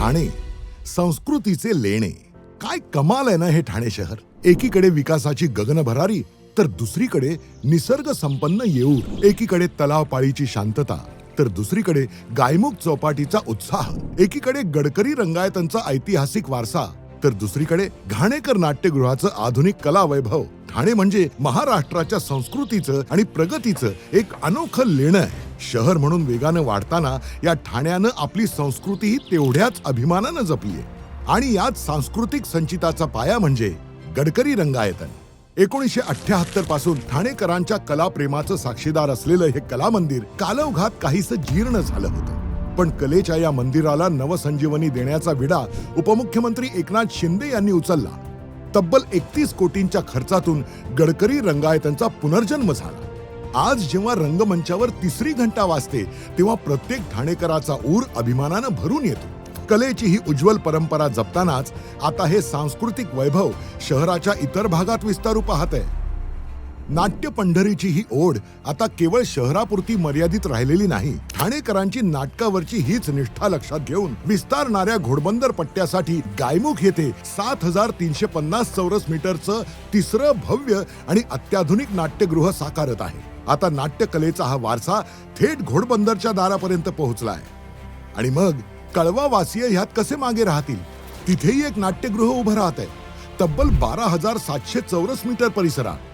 ठाणे. संस्कृतीचे लेणे. काय कमाल आहे ना हे ठाणे शहर. एकीकडे विकासाची गगनभरारी तर दुसरीकडे निसर्ग संपन्न येऊर. एकीकडे तलाव पाळीची शांतता तर दुसरीकडे गायमुख चौपाटीचा उत्साह. एकीकडे गडकरी रंगायतांचा ऐतिहासिक वारसा तर दुसरीकडे घाणेकर नाट्यगृहाचं आधुनिक कला वैभव ठाणे म्हणजे महाराष्ट्राच्या संस्कृतीचं आणि प्रगतीचं एक अनोखं लेणं आहे. शहर म्हणून वेगानं वाढताना या ठाण्यानं आपली संस्कृतीही तेवढ्याच अभिमानानं जपली आहे आणि यात सांस्कृतिक संचिताचा पाया म्हणजे गडकरी रंगायतन. एकोणीसशे अठ्याहत्तरपासून ठाणेकरांच्या कलाप्रेमाचं साक्षीदार असलेलं हे कला मंदिर कालवघात काहीसं जीर्ण झालं होतं. पण कलेच्या या मंदिराला नवसंजीवनी देण्याचा विडा उपमुख्यमंत्री एकनाथ शिंदे यांनी उचलला. तब्बल एकतीस कोटींच्या खर्चातून गडकरी रंगायतनचा पुनर्जन्म झाला. आज जेव्हा रंगमंचावर तिसरी घंटा वाजते तेव्हा प्रत्येक ठाणेकराचा ऊर अभिमानानं भरून येतो. कलेची ही उज्ज्वल परंपरा जपतानाच आता हे सांस्कृतिक वैभव शहराच्या इतर भागात विस्तारू पाहत आहे. नाट्य पंढरीची ही ओढ आता केवळ शहरापुरती मर्यादित राहिलेली नाही. ठाणेकरांची नाटकावरची हीच निष्ठा लक्षात घेऊन विस्तारणाऱ्या घोडबंदर पट्ट्यासाठी गायमुख येथे सात हजार तीनशे पन्नास चौरस मीटरचं तिसरं भव्य आणि अत्याधुनिक नाट्यगृह साकारत आहे. आता नाट्यकलेचा हा वारसा थेट घोडबंदरच्या दारापर्यंत पोहोचला आहे आणि मग कळवावासीय ह्यात कसे मागे राहतील? तिथेही एक नाट्यगृह उभं राहत आहे तब्बल बारा हजार सातशे चौरस मीटर परिसरात.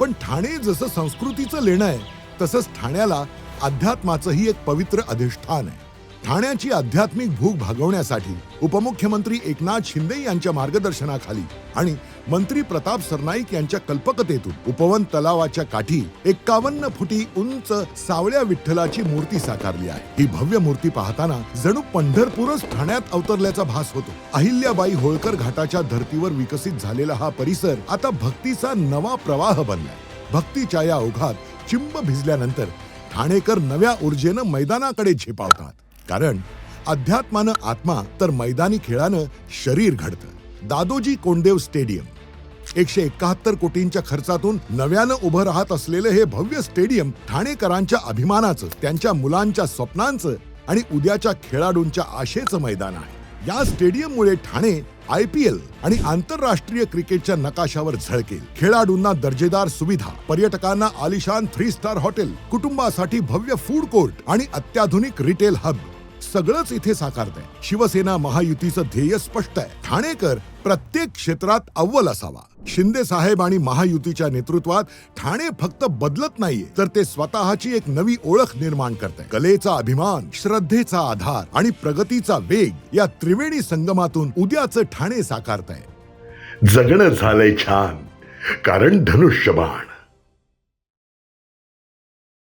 पण ठाणे जसं संस्कृतीचं लेणं आहे तसंच ठाण्याला अध्यात्माचंही एक पवित्र अधिष्ठान आहे. ठाण्याची आध्यात्मिक भूक भागवण्यासाठी उपमुख्यमंत्री एकनाथ शिंदे यांच्या मार्गदर्शनाखाली आणि मंत्री प्रताप सरनाईक यांच्या कल्पकतेतून उपवन तलावाच्या काठी एक्कावन्न फुटी उंच सावळ्या विठ्ठलाची मूर्ती साकारली आहे. ही भव्य मूर्ती पाहताना जणू पंढरपूरच ठाण्यात अवतरल्याचा भास होतो. अहिल्याबाई होळकर घाटाच्या धर्तीवर विकसित झालेला हा परिसर आता भक्तीचा नवा प्रवाह बनलाय. भक्तीच्या या ओघात चिंब भिजल्यानंतर ठाणेकर नव्या ऊर्जेनं मैदानाकडे झेपावतात. कारण अध्यात्मानं आत्मा तर मैदानी खेळानं शरीर घडतं. दादोजी कोंडदेव स्टेडियम. एकशे एकाहत्तर कोटींच्या खर्चातून नव्यानं उभं राहत असलेलं हे भव्य स्टेडियम ठाणेकरांच्या अभिमानाचं त्यांच्या मुलांच्या स्वप्नांचं आणि उद्याच्या खेळाडूंच्या आशेचं मैदान आहे. या स्टेडियममुळे ठाणे आय पी एल आणि आंतरराष्ट्रीय क्रिकेटच्या नकाशावर झळकेल. खेळाडूंना दर्जेदार सुविधा पर्यटकांना आलिशान थ्री स्टार हॉटेल कुटुंबासाठी भव्य फूड कोर्ट आणि अत्याधुनिक रिटेल हब. सगळंच इथे साकारत आहे शिवसेना महायुतीचं ध्येय स्पष्ट आहे. ठाणेकर प्रत्येक क्षेत्रात अव्वल असावा. शिंदे साहेब आणि महायुतीच्या नेतृत्वात ठाणे फक्त बदलत नाहीये तर ते स्वतःची एक नवी ओळख निर्माण करत आहे. कलेचा अभिमान श्रद्धेचा आधार आणि प्रगतीचा वेग या त्रिवेणी संगमातून उद्याचं ठाणे साकारत आहे. जगणं झालंय छान कारण धनुष्यबाण.